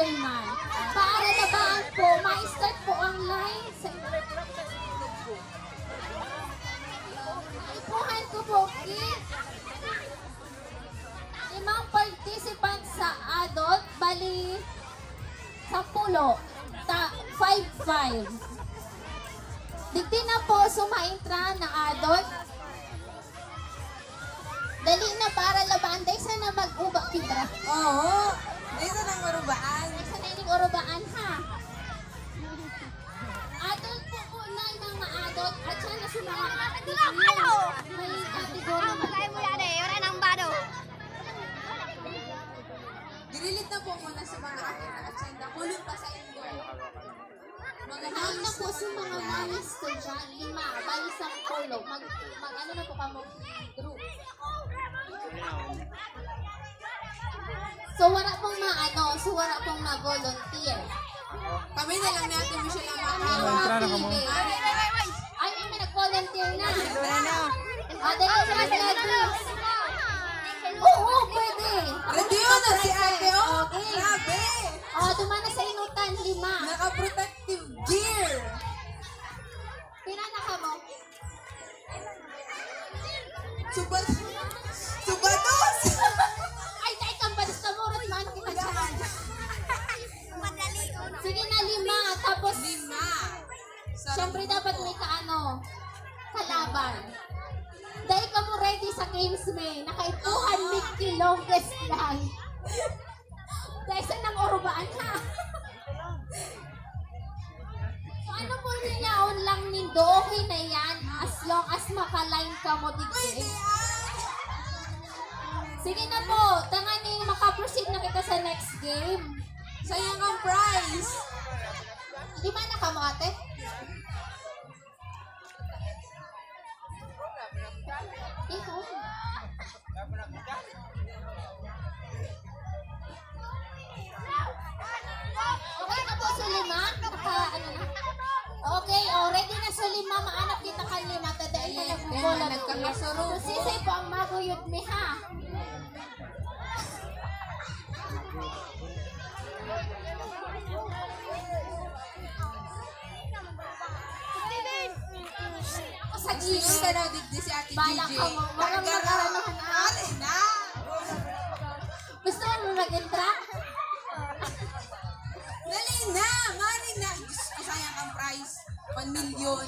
chairman. Para naman po, ma-start po ang line sa Ipuhan ko po, Kit. Limang participant sa adult, bali sa pulo. Ta 5-5. Digdi na po sumaintra na adult. Dali na para laban. Day sana mag-uba kibra. Oo. Dito nang marubaan. Day sana ining urubaan ha. Adult po po na yung mga adult at sana sa mga may kategory na Dililit na po muna sa mga aking agenda. Kulong pa sa inyo. Mga Kahit na po sa mga ko dyan, lima, bali sa pulo, mag, mag ano na po kamo group. So wala pong maano, so wala pong ma-volunteer. Kami na lang natin Michelle ang Kami mga ang mapili. Ay, may nag-volunteer na. Ah, dali sa Gladys. Oo, pwede. Ready yun na si ate, oh. Okay. Grabe. Oh, dumana sa inutan, lima. Naka-protective Sige na, lima. Tapos, Lima. Po. dapat may kaano, kalaban. Dahil ka mo ready sa games may, nakaipuhan Mickey longest lang. Dahil sa nang urubaan ha. so ano po ninyaon lang nindo, okay na yan, as long as makaline ka mo digdi. Sige na po, tanganin makaproceed na kita sa next game. Sayang ang prize. Lima na ka mo ate? Ikaw. Okay na po sa lima? Naka, ano na? Okay, oh, ready na sa lima. Maanap kita ka lima. Tadain na bola. nagkakasurubo. Sisay po ang maguyod mi ha. Sa gilid. sa daw digdi si ate Bala ka mo. Walang Tagaraw. mag-ano na. Ate na. Gusto mo mag-intra? Dali na. Mari na. Diyos ko, sayang ang prize. 1 million.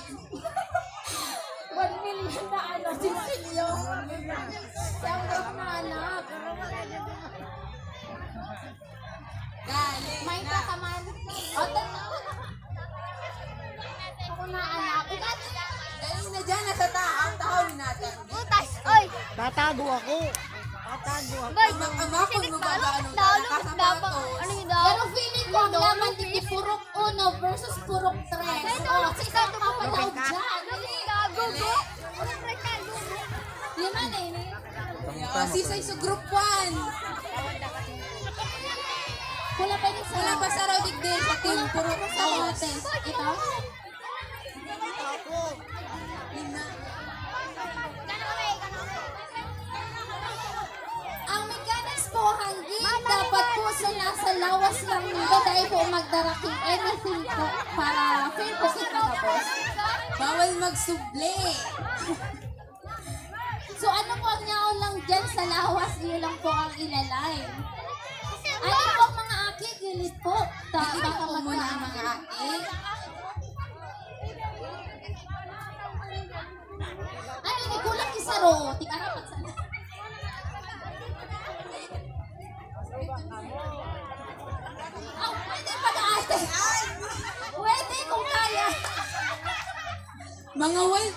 1 million na ano, sinsilyo. Siyang na anak. Dali May na. ka ka man. O, tanaw. Ako na anak. Ikat. Tatago ako. Tatago ako. Ama-ama kung magagaano ka. Nakasama to. Pero feeling ko ang laman din ni Purok 1 versus Purok 3. O, sino ang mapalaw dyan? Lima na ini. Yeah, Sisay sa group 1. Wala pa din sa... Wala pa sa raw digdi sa team. Puro Sa tawas. lote. Ito? Lang nila dahil po magdaraking anything po para fair po sa tapos. Bawal magsuble. So ano po ang nyaon lang dyan sa lawas, yun lang po ang ilalay. Ano po ang mga aki, gilit po. Ta baka po muna ang mga ate.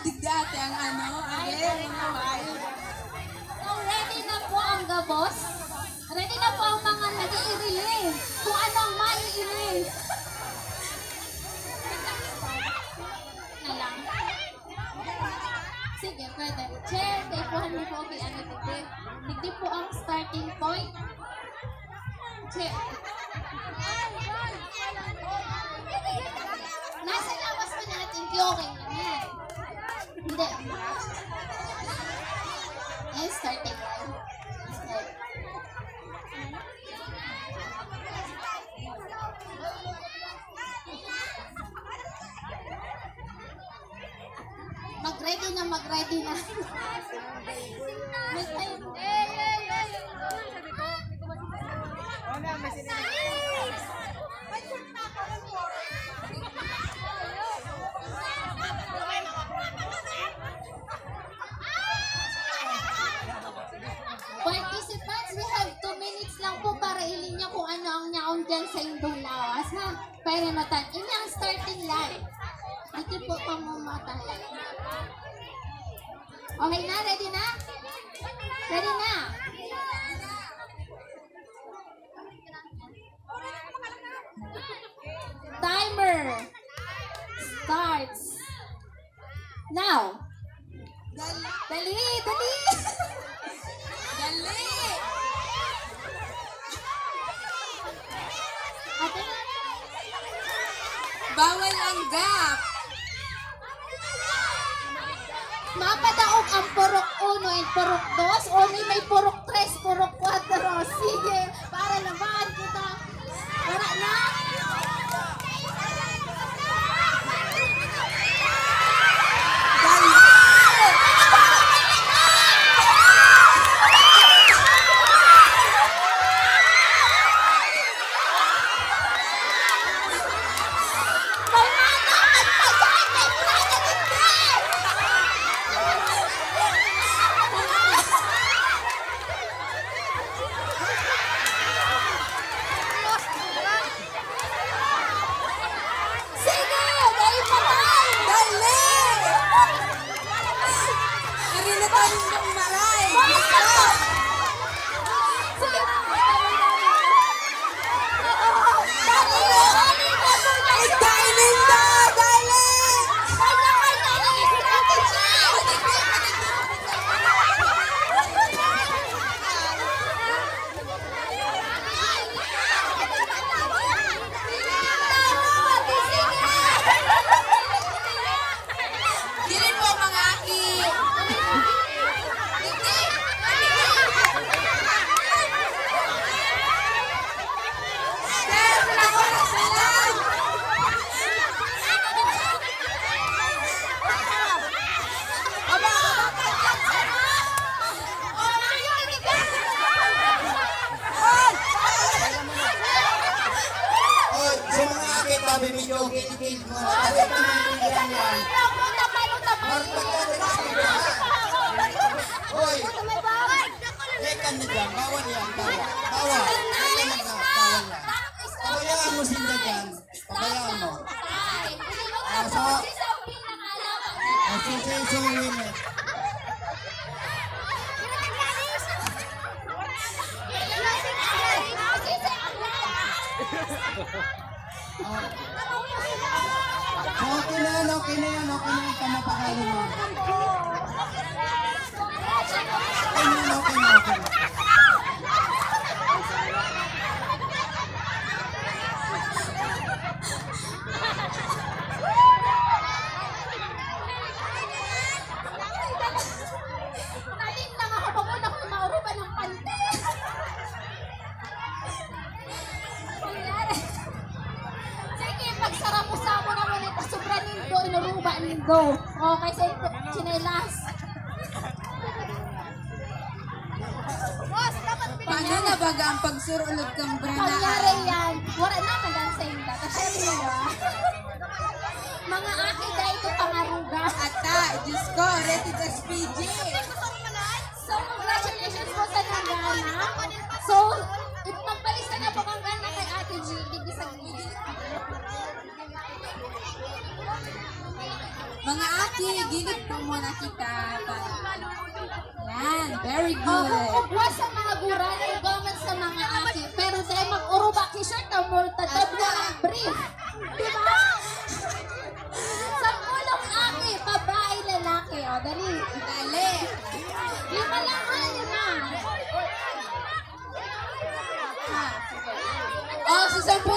Digdi ate ang ano. Ate, mga wild. So, ready na po ang gabos. Ready na po ang mga nag-i-release. Kung anong mai-release. na lang. Sige, pwede. Chair, kay po hindi po okay ano digdi. Digdi po ang starting point. Chair. Mag-ready na, mag-ready na. Mas ay, ay, ay, ay. Ano na, mas Dito po pamumatan. Okay na? Ready na? Ready na? Timer starts now. Dali. Dali, dali. Bawal ang gap. Mapadaog ang purok 1 and purok 2 o may may purok 3, purok 4. Sige, Pag-inatan my life. Pamimigyan yan. Marunong ka na okay na yan, okay na yan. Pamapakali mo. Nindo. Okay, sa ito, chinelas. Boss, dapat Paano na baga ang pagsurulog kang Pangyari branaan? yan. Wala na magang sa inda. Kasi nila. Mga akin dahil ito pangaruga. Ata, Diyos ko, ready to SPG. So, congratulations po sa Nagana. So, Gilid po muna kita. Yan, very Oh, good. kukugwa sa mga gura na ugaman sa mga aki. Pero dahil mag-uruba k-shirt na mo, tatab na ang brief. Diba? Sa kulong aki, babae, lalaki. O, dali. Dali. Lima lang, ha? Lima. Oh, sa sampu